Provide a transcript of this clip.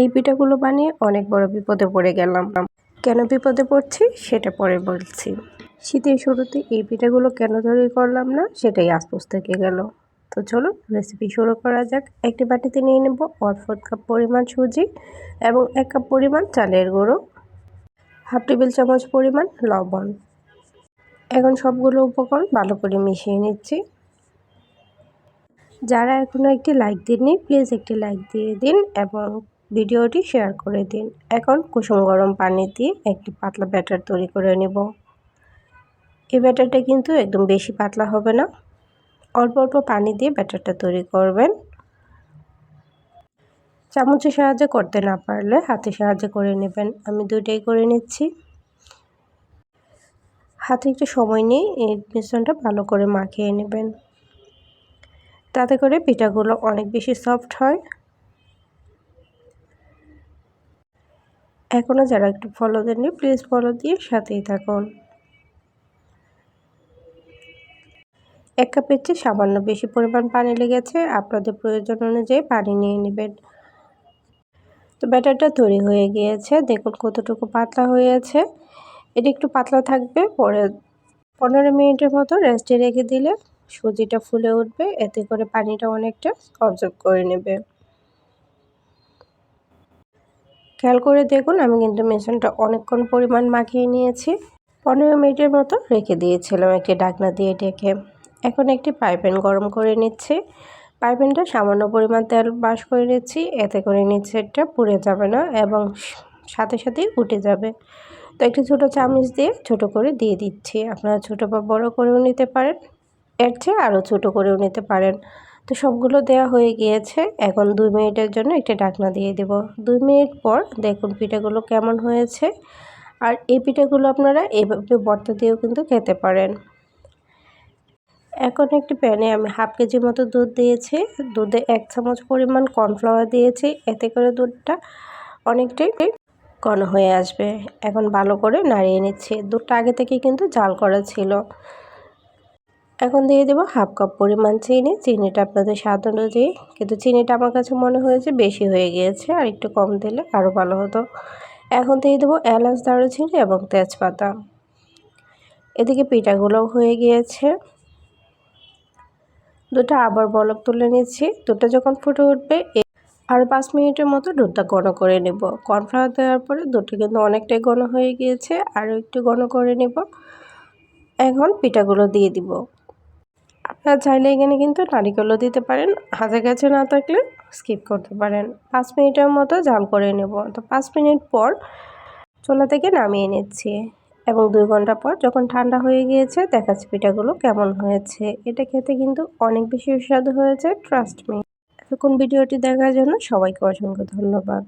এই পিঠাগুলো বানিয়ে অনেক বড় বিপদে পড়ে গেলাম। কেন বিপদে পড়ছি সেটা পরে বলছি। শীতের শুরুতে এই পিঠাগুলো কেন তৈরি করলাম না সেটাই আস্পোস থেকে গেল। তো চলো রেসিপি শুরু করা যাক। একটি বাটিতে নিয়ে নেব অল্প কাপ পরিমাণ সুজি এবং এক কাপ পরিমাণ চালের গুঁড়ো, হাফ টেবিল চামচ পরিমাণ লবণ। এখন সবগুলো উপকরণ ভালো করে মিশিয়ে নিচ্ছি। যারা এখনও একটি লাইক দিননি প্লিজ একটি লাইক দিয়ে দিন এবং ভিডিওটি শেয়ার করে দিন। এখন কুসুম গরম পানি দিয়ে একটি পাতলা ব্যাটার তৈরি করে নেব। এই ব্যাটারটা কিন্তু একদম বেশি পাতলা হবে না। অল্প অল্প পানি দিয়ে ব্যাটারটা তৈরি করবেন। চামচের সাহায্যে করতে না পারলে হাতে সাহায্যে করে নেবেন। আমি দুইটাই করে নিচ্ছি। হাতে একটু সময় নিয়ে এই মিশ্রণটা ভালো করে মাখিয়ে নেবেন। তাতে করে পিঠাগুলো অনেক বেশি সফট হয়। এখনও যারা একটু ফলো দেননি প্লিজ ফলো দিয়ে সাথেই থাকুন। এক কাপের চেয়ে সামান্য বেশি পরিমাণ পানি লেগেছে, আপনাদের প্রয়োজন অনুযায়ী পানি নিয়ে নেবেন। তো ব্যাটারটা তৈরি হয়ে গিয়েছে, দেখুন কতটুকু পাতলা হয়েছে। এটা একটু পাতলা থাকবে, পরে পনেরো মিনিটের মতো রেস্টে রেখে দিলে সুজিটা ফুলে উঠবে, এতে করে পানিটা অনেকটা অবজর্ব করে নেবে। খেয়াল করে দেখুন, আমি কিন্তু মেশিনটা অনেকক্ষণ পরিমাণ মাখিয়ে নিয়েছি। পনেরো মিনিটের মতো রেখে দিয়েছিলাম একটি ডাকনা দিয়ে ডেকে। এখন একটি পাইপেন গরম করে নিচ্ছি। পাইপেনটা সামান্য পরিমাণ তেল বাস করে নিচ্ছি, এতে করে নিচেরটা পুড়ে যাবে না এবং সাথে সাথেই উঠে যাবে। তো একটি ছোটো চামচ দিয়ে ছোট করে দিয়ে দিচ্ছি। আপনারা ছোটো বা বড় করেও নিতে পারেন, এর চেয়ে আরও ছোটো করেও নিতে পারেন। তো সবগুলো দেওয়া হয়ে গিয়েছে। এখন দুই মিনিটের জন্য একটা ঢাকনা দিয়ে দেব। দুই মিনিট পর দেখুন পিঠাগুলো কেমন হয়েছে। আর এই পিঠাগুলো আপনারা এইভাবে বর্তা দিয়েও কিন্তু খেতে পারেন। এখন একটি প্যানে আমি হাফ কেজি মতো দুধ দিয়েছি। দুধে এক চামচ পরিমাণ কর্নফ্লাওয়ার দিয়েছি। এতে করে দুধটা অনেকটাই ঘন হয়ে আসবে। এখন ভালো করে নাড়িয়ে নিচ্ছি। দুধটা আগে থেকে কিন্তু জাল করা ছিল। এখন দিয়ে দেবো হাফ কাপ পরিমাণ চিনি। চিনিটা আপনাদের স্বাদ অনুযায়ী, কিন্তু চিনিটা আমার কাছে মনে হয়েছে বেশি হয়ে গিয়েছে, আর একটু কম দিলে আরও ভালো হতো। এখন দিয়ে দেবো এলাচ, দারুচিনি এবং তেজপাতা। এদিকে পিঠাগুলোও হয়ে গিয়েছে। দুটো আবার বলক তুলে নিচ্ছি। দুটো যখন ফুটে উঠবে আর পাঁচ মিনিটের মতো দুধটা ঘন করে নেব। কর্নফ্লাওয়ার দেওয়ার পরে দুধটা কিন্তু অনেকটাই ঘন হয়ে গিয়েছে, আরও একটু ঘন করে নেব। এখন পিঠাগুলো দিয়ে দিব। চাইলে এখানে কিন্তু নারিকেলও দিতে পারেন, হাতের কাছে না থাকলে স্কিপ করতে পারেন। পাঁচ মিনিটের মতো জাল করে নেব। তো পাঁচ মিনিট পর চোলা থেকে নামিয়ে নিচ্ছি এবং দুই ঘণ্টা পর যখন ঠান্ডা হয়ে গিয়েছে দেখাচ্ছি পিঠাগুলো কেমন হয়েছে। এটা খেতে কিন্তু অনেক বেশি সুস্বাদু হয়েছে ট্রাস্ট মি এতক্ষণ ভিডিওটি দেখার জন্য সবাইকে অসংখ্য ধন্যবাদ।